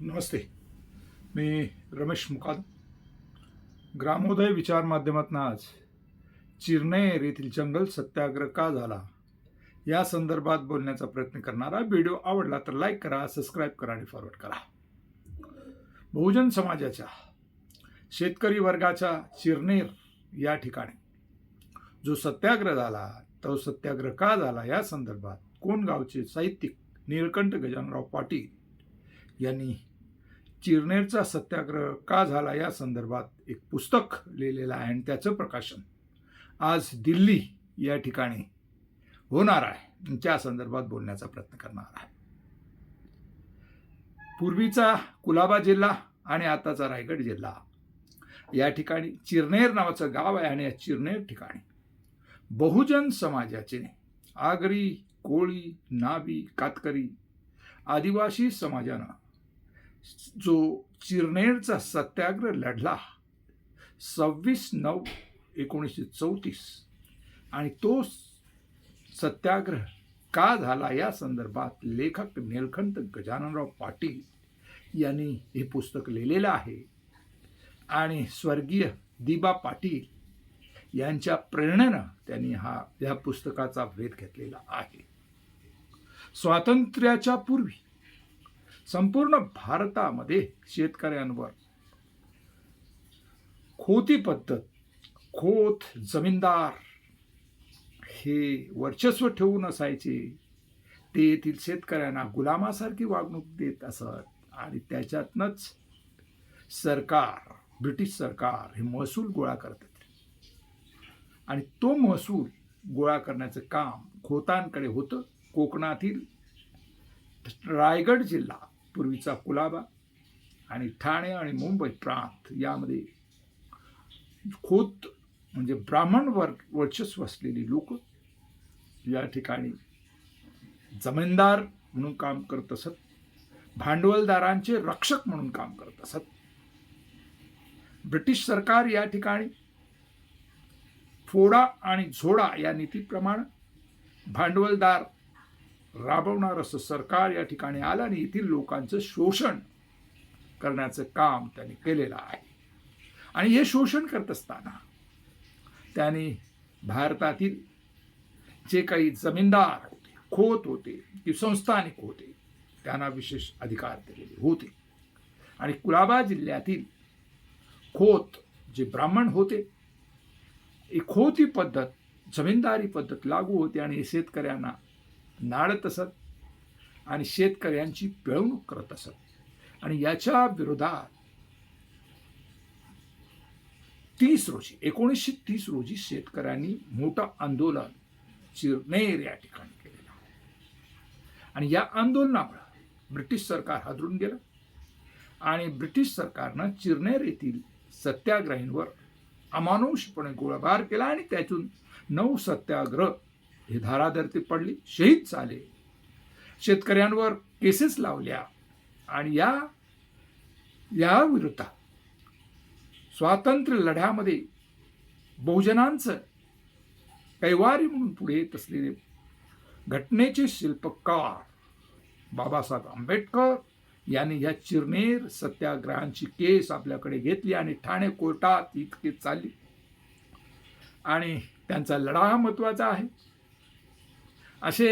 नमस्ते. मी रमेश मुकाद. ग्रामोदय विचार माध्यमातून आज चिरनेर येथील जंगल सत्याग्रह का झाला? या संदर्भात बोलण्याचा प्रयत्न करणारा व्हिडिओ आवडला तर लाईक करा सबस्क्राईब करा आणि फॉरवर्ड करा. बहुजन समाजाच्या शेतकरी वर्गाच्या चिरनेर या ठिकाणी जो सत्याग्रह झाला तो सत्याग्रह का झाला या संदर्भात कोण गावचे साहित्यिक निळकंठ गजानराव पाटील यांनी चिरनेरचा सत्याग्रह का झाला या संदर्भात एक पुस्तक लिहिलेलं आहे आणि त्याचं प्रकाशन आज दिल्ली या ठिकाणी होणार आहे. त्या संदर्भात बोलण्याचा प्रयत्न करणार आहे. पूर्वीचा कुलाबा जिल्हा आणि आताचा रायगड जिल्हा. या ठिकाणी चिरनेर नावाचं गाव आहे आणि या चिरनेर ठिकाणी बहुजन समाजाचे आगरी कोळी नाभी कातकरी आदिवासी समाजानं जो चिरनेरचा सत्याग्रह लढला सव्वीस नऊ एकोणीसशे चौतीस. आणि तो सत्याग्रह का झाला या संदर्भात लेखक निलखंत गजाननराव पाटील यांनी हे पुस्तक लिहिलेलं आहे. आणि स्वर्गीय दिबा पाटील यांच्या प्रेरणेनं त्यांनी हा या पुस्तकाचा वेध घेतलेला आहे. स्वातंत्र्याच्या पूर्वी संपूर्ण भारतामध्ये शेतकऱ्यांवर खोती पद्धत खोत जमीनदार हे वर्चस्व ठेवून असायचे. ते येथील शेतकऱ्यांना गुलामासारखी वागणूक देत असत आणि त्याच्यातनंच सरकार ब्रिटिश सरकार हे महसूल गोळा करत आणि तो महसूल गोळा करण्याचं काम खोतांकडे होतं. कोकणातील रायगड जिल्हा पूर्वीचा कुलाबा आणि ठाणे आणि मुंबई प्रांत यामध्ये खोत म्हणजे ब्राह्मण वर्ग वर्चस्व असलेली लोक या ठिकाणी जमीनदार म्हणून काम करत असत भांडवलदारांचे रक्षक म्हणून काम करत असत. ब्रिटिश सरकार या ठिकाणी फोडा आणि झोडा या नीतीप्रमाणे भांडवलदार राबवणार असं सरकार या ठिकाणी आलं आणि येथील लोकांचं शोषण करण्याचं काम त्यांनी केलेलं आहे. आणि हे शोषण करत असताना त्यांनी भारतातील जे काही जमीनदार होते खोत होते की संस्थानिक होते त्यांना विशेष अधिकार दिलेले होते. आणि कुलाबा जिल्ह्यातील खोत जे ब्राह्मण होते ही खोती पद्धत जमीनदारी पद्धत लागू होते आणि शेतकऱ्यांना नाडत असत आणि शेतकऱ्यांची पिळवणूक करत असत. आणि याच्या विरोधात तीस रोजी एकोणीसशे तीस रोजी शेतकऱ्यांनी मोठं आंदोलन चिरनेर या ठिकाणी केलेलं आहे. आणि या आंदोलनामुळे ब्रिटिश सरकार हादरून गेलं आणि ब्रिटिश सरकारनं चिरनेर येथील सत्याग्रहींवर अमानुषपणे गोळाबार केला आणि त्यातून नऊ सत्याग्रह हे धाराधरती पडली शहीद झाले. शेतकऱ्यांवर केसेस लावल्या आणि या या विरुद्ध स्वातंत्र्य लढ्यामध्ये बहुजनांचं कैवारी म्हणून पुढे येत असलेले घटनेचे शिल्पकार बाबासाहेब आंबेडकर यांनी या चिरनेर सत्याग्रहांची केस आपल्याकडे घेतली आणि ठाणे कोर्टात इतके चालली. आणि त्यांचा लढा हा महत्त्वाचा आहे. असे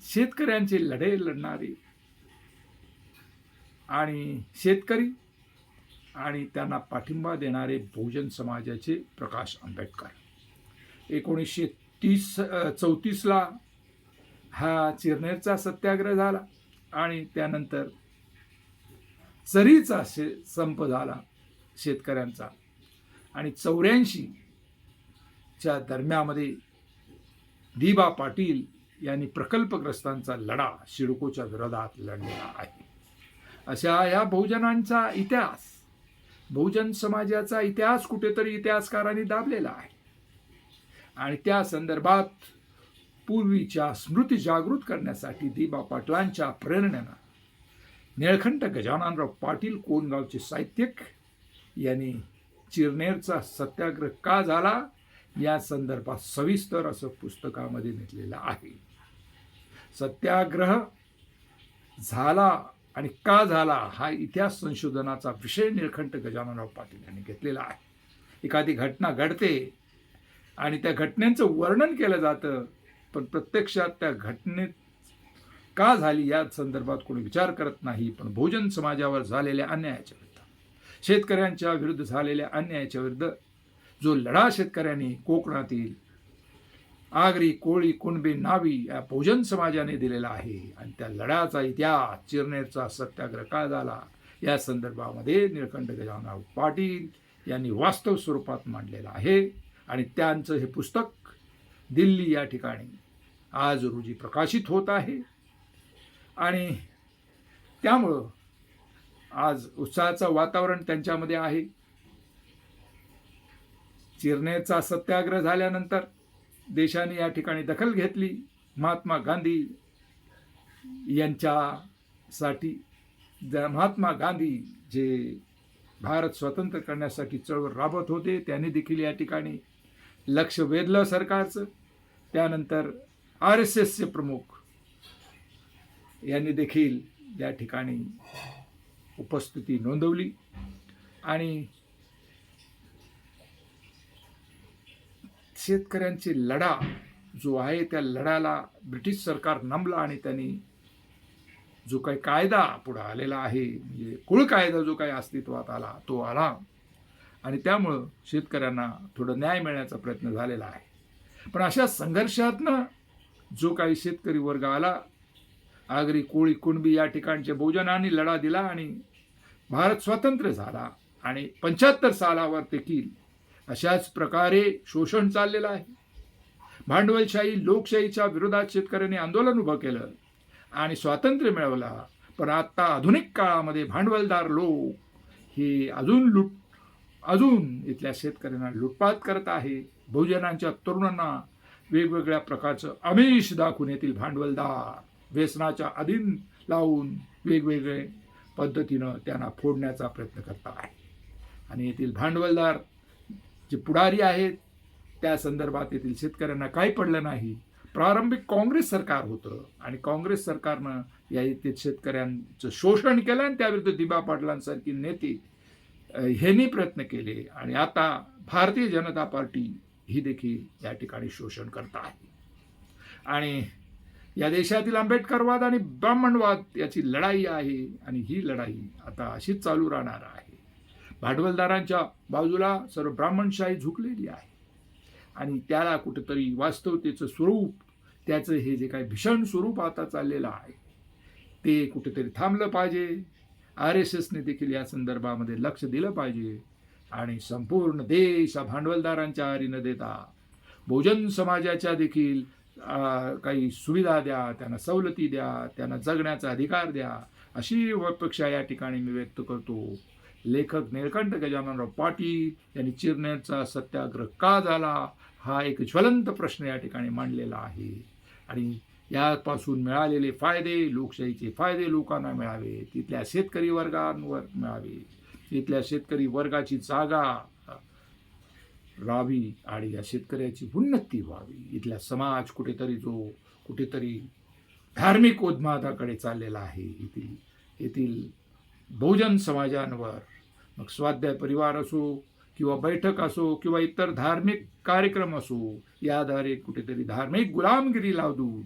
शेतकऱ्यांचे लढे लढणारे. आणि शेतकरी आणि त्यांना पाठिंबा देणारे बहुजन समाजाचे प्रकाश आंबेडकर. एकोणीसशे तीस चौतीसला हा चिरनेरचा सत्याग्रह झाला आणि त्यानंतर चरीचा शे संप झाला शेतकऱ्यांचा. आणि चौऱ्याऐंशीच्या दरम्यामध्ये दिबा पाटील यांनी प्रकल्पग्रस्तांचा लढा शिडकोच्या विरोधात लढलेला आहे. अशा या बहुजनांचा इतिहास बहुजन समाजाचा इतिहास कुठेतरी इतिहासकारांनी दाबलेला आहे. आणि त्या संदर्भात पूर्वीच्या स्मृती जागृत करण्यासाठी दिबा पाटलांच्या प्रेरणेनं निळखंट गजाननराव पाटील कोणगावचे साहित्यिक यांनी चिरनेरचा सत्याग्रह का झाला? या संदर्भात सविस्तर असं पुस्तकामध्ये नेतलेलं आहे. सत्याग्रह झाला आणि का झाला हा इतिहास संशोधनाचा विषय निरखंट गजाननराव पाटील यांनी घेतलेला आहे. एखादी घटना घडते आणि त्या घटनेचं वर्णन केलं जातं पण प्रत्यक्षात त्या घटनेत का झाली या संदर्भात कोणी विचार करत नाही पण बहुजन समाजावर झालेल्या अन्यायाच्या विरुद्ध शेतकऱ्यांच्या विरुद्ध झालेल्या अन्यायाच्या विरुद्ध जो लढा शेतकऱ्यांनी कोकणातील आगरी कोळी कुणबी नावी या बहुजन समाजाने दिलेला आहे. आणि त्या लढ्याचा इतिहास चिरनेरचा सत्याग्रह काय झाला? या संदर्भामध्ये निळकंठ गजानराव पाटील यांनी वास्तव स्वरूपात मांडलेलं आहे. आणि त्यांचं हे पुस्तक दिल्ली या ठिकाणी आज रोजी प्रकाशित होत आहे. आणि त्यामुळं आज उत्साहाचं वातावरण त्यांच्यामध्ये आहे. चिरनेचा सत्याग्रह झाल्यानंतर देशाने या ठिकाणी दखल घेतली. महात्मा गांधी यांच्यासाठी ज- महात्मा गांधी जे भारत स्वतंत्र करण्यासाठी चळवळ राबत होते त्यांनी देखील या ठिकाणी लक्ष वेधलं सरकारचं. त्यानंतर आर एस एसचे प्रमुख यांनी देखील या ठिकाणी उपस्थिती नोंदवली. आणि शेतकऱ्यांची लढा जो आहे त्या लढ्याला ब्रिटिश सरकार नमला आणि त्यांनी जो काही कायदा पुढे आलेला आहे म्हणजे कुळ कायदा जो काही अस्तित्वात आला तो आला. आणि त्यामुळं शेतकऱ्यांना थोडं न्याय मिळण्याचा प्रयत्न झालेला आहे. पण अशा संघर्षातनं जो काही शेतकरी वर्ग आला आगरी कोळी कुणबी या ठिकाणच्या बहुजनांनी लढा दिला आणि भारत स्वतंत्र झाला आणि पंच्याहत्तर सालावर देखील अशाच प्रकारे शोषण चाललेलं आहे. भांडवलशाही लोकशाहीच्या विरोधात शेतकऱ्यांनी आंदोलन उभं केलं आणि स्वातंत्र्य मिळवला. पण आत्ता आधुनिक काळामध्ये भांडवलदार लोक हे अजून लुट अजून इथल्या शेतकऱ्यांना लुटपात करत आहे. बहुजनांच्या तरुणांना वेगवेगळ्या प्रकारचं अमिष दाखवून येथील भांडवलदार. व्यसनाच्या अधीन लावून वेगवेगळे पद्धतीनं त्यांना फोडण्याचा प्रयत्न करत आहे आणि येथील भांडवलदार जे पुढारी आहेत त्या संदर्भात येथील शेतकऱ्यांना काही पडलं नाही. प्रारंभिक काँग्रेस सरकार होतं आणि काँग्रेस सरकारनं या येथील शेतकऱ्यांचं शोषण केलं आणि त्याविरुद्ध दिबा पाटलांसारखी नेते ह्यांनी प्रयत्न केले आणि आता भारतीय जनता पार्टी ही देखील या ठिकाणी शोषण करत आहे. आणि या देशातील आंबेडकरवाद आणि ब्राह्मणवाद याची लढाई आहे आणि ही लढाई आता अशीच चालू राहणार आहे. भांडवलदारांच्या बाजूला सर्व ब्राह्मणशाही झुकलेली आहे. आणि त्याला कुठंतरी वास्तवतेचं स्वरूप त्याचं हे जे काही भीषण स्वरूप आता चाललेलं आहे ते कुठेतरी थांबलं पाहिजे. आर एस एसने देखील या संदर्भामध्ये लक्ष दिलं पाहिजे. आणि संपूर्ण देश हा भांडवलदारांच्या आरी न देता. बहुजन समाजाच्या देखील काही सुविधा द्या त्यांना सवलती द्या त्यांना जगण्याचा अधिकार द्या अशी अपेक्षा या ठिकाणी मी व्यक्त करतो. लेखक निळकंठ गजाननराव पाटील यांनी चिरनेरचा सत्याग्रह का झाला? हा एक ज्वलंत प्रश्न या ठिकाणी मांडलेला आहे. आणि यापासून मिळालेले फायदे लोकशाहीचे फायदे लोकांना मिळावे. तिथल्या शेतकरी वर्गांवर मिळावे. तिथल्या शेतकरी वर्गाची जागा राहावी आणि या शेतकऱ्याची उन्नती व्हावी. इथला समाज कुठेतरी जो कुठेतरी धार्मिक उद्माताकडे चाललेला आहे. येथील येथील बहुजन समाजांवर मग स्वाध्याय परिवार असो किंवा बैठक असो किंवा इतर धार्मिक कार्यक्रम असो याद्वारे कुठेतरी धार्मिक गुलामगिरी लावून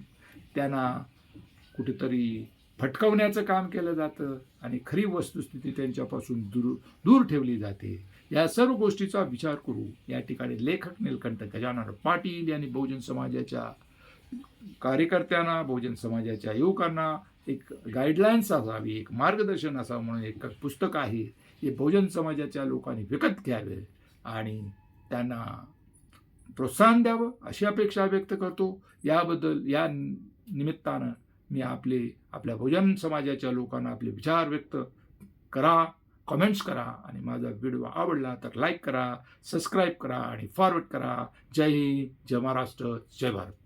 त्यांना कुठेतरी भटकवण्याचं काम केलं जातं आणि खरी वस्तुस्थिती त्यांच्यापासून दूर दूर ठेवली जाते. या सर्व गोष्टीचा विचार करू. या ठिकाणी लेखक निलकंठ गजानन पाटील यांनी बहुजन समाजाच्या कार्यकर्त्यांना बहुजन समाजाच्या युवकांना एक गाईडलाईन्स असावी एक मार्गदर्शन असावं म्हणून एक पुस्तक आहे. हे बहुजन समाजाच्या लोकांनी विकत घ्यावे आणि त्यांना प्रोत्साहन द्यावं अशी अपेक्षा व्यक्त करतो. याबद्दल या निमित्तानं मी आपले आपल्या बहुजन समाजाच्या लोकांना आपले विचार व्यक्त करा कमेंट्स करा आणि माझा व्हिडिओ आवडला तर लाईक करा सबस्क्राईब करा आणि फॉरवर्ड करा. जय हिंद जय महाराष्ट्र जय भारत.